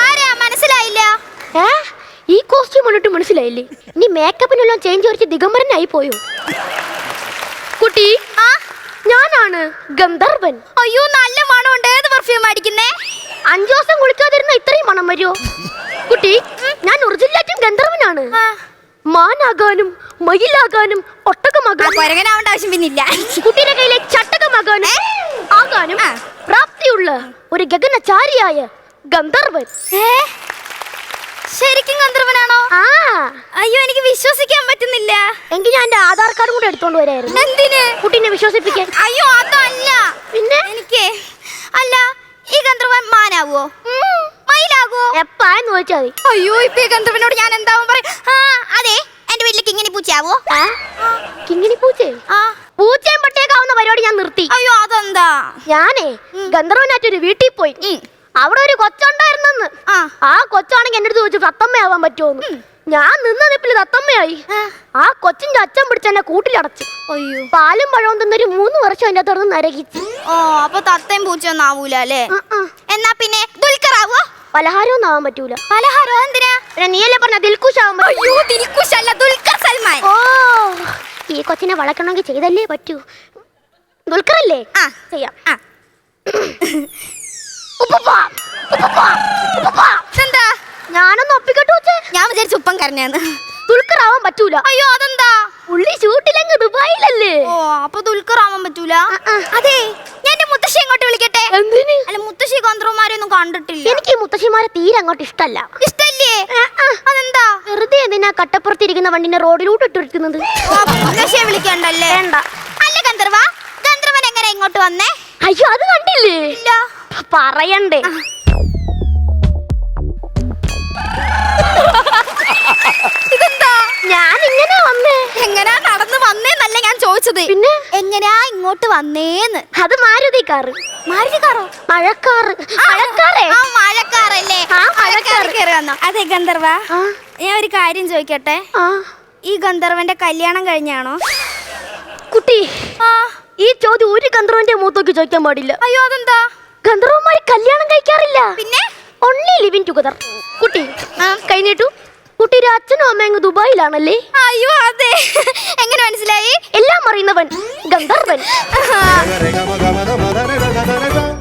ആരാ? മനസ്സിലായില്ല. ഏ? ഈ കോസ്റ്റ്യൂം കണ്ടിട്ട് മനസ്സിലായില്ലേ? ഇനി മേക്കപ്പിനെല്ലാം ചേഞ്ച് കുറച്ച് ദിഗംബരനായി പോയോ? കുട്ടി ആ? ഞാനാണ് ഗന്ധർവൻ. അയ്യോ നല്ല മണമുണ്ട്. ഏത് പെർഫ്യൂം അടിക്കുന്നേ? അഞ്ചു ദിവസം കുളിക്കാതിരുന്ന ഇത്രയും മണം വരുമോ കുട്ടി ഞാൻ ഒറിജിനലായിട്ടും ഗന്ധർവനാണ്. മാനാകാനും മയിലാകാനും ഒട്ടകമാകാനും കൊരങ്ങനാവേണ്ട ആവശ്യം പിന്നില്ല. കുട്ടിയുടെ കയ്യിലെ ചട്ടകമാകാനും ആകാനും പ്രാപ്തിയുള്ള ഒരു ഗഗനചാരിയായ ഗന്ധർവൻ. ശരിക്കും ഗന്ധർവനാണോ? ആ. അയ്യോ എനിക്ക് വിശ്വസിക്കാൻ പറ്റുന്നില്ല. എങ്കിൽ ഞാൻ എന്റെ ആധാർ കാർഡും കൂടെ എടുത്തോണ്ട് വരായിരുന്നു. എന്തിന്? കുട്ടീനെ വിശ്വസിപ്പിക്കാൻ. അയ്യോ അതല്ല. പിന്നെ? എനിക്ക് അല്ല ഈ ഗന്ധർവൻ മാനാവോ മയിലാകോ എപ്പായെന്ന് ചോദിച്ചാൽ മതി. അയ്യോ ഇപ്പൊ ഈ ഗന്ധർവനോട് ഞാൻ എന്താവും പറയും? പൂച്ചയാവോ കിങ്ങിണി പൂച്ചേ. ആ. പൂച്ചയും പട്ടിയേക്കാവുന്ന പരിപാടി ഞാൻ നിർത്തി. അയ്യോ അതെന്താ? ഞാനേ ഗന്ധർവനായിട്ടൊരു വീട്ടിൽ പോയി. അവിടെ ഒരു കൊച്ചുണ്ടായിരുന്നെന്ന്. ആ. കൊച്ചാണെങ്കിൽ എന്റെ അടുത്ത് ചോദിച്ചു തത്തമ്മയാവാൻ പറ്റുമോന്ന്? ഞാൻ നിന്ന നിപ്പിൽ തത്തമ്മയായി. ആ. കൊച്ചിന്റെ അച്ഛൻ പിടിച്ച് എന്നെ കൂട്ടിലടച്ചു. അയ്യോ. പാലും പഴവും തിന്നൊരു മൂന്ന് വർഷം അതിന്റെ അകത്ത് നരകിച്ച്. ഓ അപ്പൊ തത്തയും പൂച്ചയൊന്നും ആവൂല അല്ലേ. എന്നാ പിന്നെ ദുൽഖർ ആവോ പലഹാരമൊന്നും ആവാൻ പറ്റൂല. പലഹാരം? എന്തിനാ? പിന്നെ നീയല്ലേ പറഞ്ഞ ദിൽക്കുഷാവാൻ പറ്റൂ? അയ്യോ ദിൽഖുഷല്ല ദുൽഖർ സൽമാൻ. ഓ. ഈ കൊച്ചിനെ വളക്കണമെങ്കിൽ ചെയ്തല്ലേ പറ്റൂ? ദുൽഖറല്ലേ? ആ. ചെയ്യാം. ആ. എന്താ ഞാനൊന്ന് ഒപ്പിക്കട്ടു ഞാൻ വിചാരിച്ചു ഉപ്പം കരഞ്ഞാന്ന്. ആവാൻ പറ്റൂല. അയ്യോ അതെന്താ? പുള്ളി ഷൂട്ടിലങ്ങ് ദുബായിലല്ലേ? ഓ അപ്പൊ ദുൽഖർ ആവാൻ പറ്റൂല. അതെ ഞാൻ മുത്തശ്ശി ഇങ്ങോട്ട് വിളിക്കട്ടെ? എന്തിന്? അല്ല ഗന്ധർവന്മാരെയൊന്നും കണ്ടിട്ടില്ല. എനിക്ക് ഈ മുത്തശ്ശിമാരെ തീരെ അങ്ങോട്ട് ഇഷ്ടമല്ല ഇഷ്ടല്ലേ. അതെന്താ? വെറുതെ എന്തിനാ കട്ടപ്പുറത്തിരിക്കുന്ന വണ്ടിനെ റോഡിലൂടെ ഇട്ടിരിക്കുന്നത്? മുത്തശ്ശിയെ വിളിക്കണ്ടല്ലേ? വേണ്ട. അല്ല ഗന്ധർവ ഗന്ധർവൻ എങ്ങനെ ഇങ്ങോട്ട് വന്നേ? അയ്യോ അത് കണ്ടില്ലേ? ഇല്ല. പറയണ്ടേ. ഇതെന്താ? ഞാൻ ഇങ്ങനെ വന്നേ. എങ്ങനാ നടന്നു വന്നേന്നല്ല ഞാൻ ചോദിച്ചത് പിന്നെ? എങ്ങനെയാ ഇങ്ങോട്ട് വന്നേന്ന്? അത് മാരുതി കാറ് മാരുതി കാറോ? മഴക്കാറ് മഴക്കാറേ? ആ മഴക്കാറല്ലേ? ആ, മഴക്കാറ് കയറി വന്നോ? അതെ ഗന്ധർവ. ഞാൻ ഒരു കാര്യം ചോദിക്കട്ടെ? ഈ ഗന്ധർവന്റെ കല്യാണം കഴിഞ്ഞാണോ? കുട്ടി ഈ ചോദ്യം ഒരു ഗന്ധർവന്റെ മൂത്തോക്ക് ചോദിക്കാൻ പാടില്ല. അയ്യോ അതെന്താ? ഗന്ധർവന്മാര് കല്യാണം കഴിക്കാറില്ല. പിന്നെ? ഓൺലി ലിവിൻ ടുഗദർ കുട്ടി കഴിഞ്ഞിട്ടു? കുട്ടിയുടെ അച്ഛനും അമ്മയും ദുബായിലാണല്ലേ? അയ്യോ അതെ. എങ്ങനെ മനസ്സിലായി?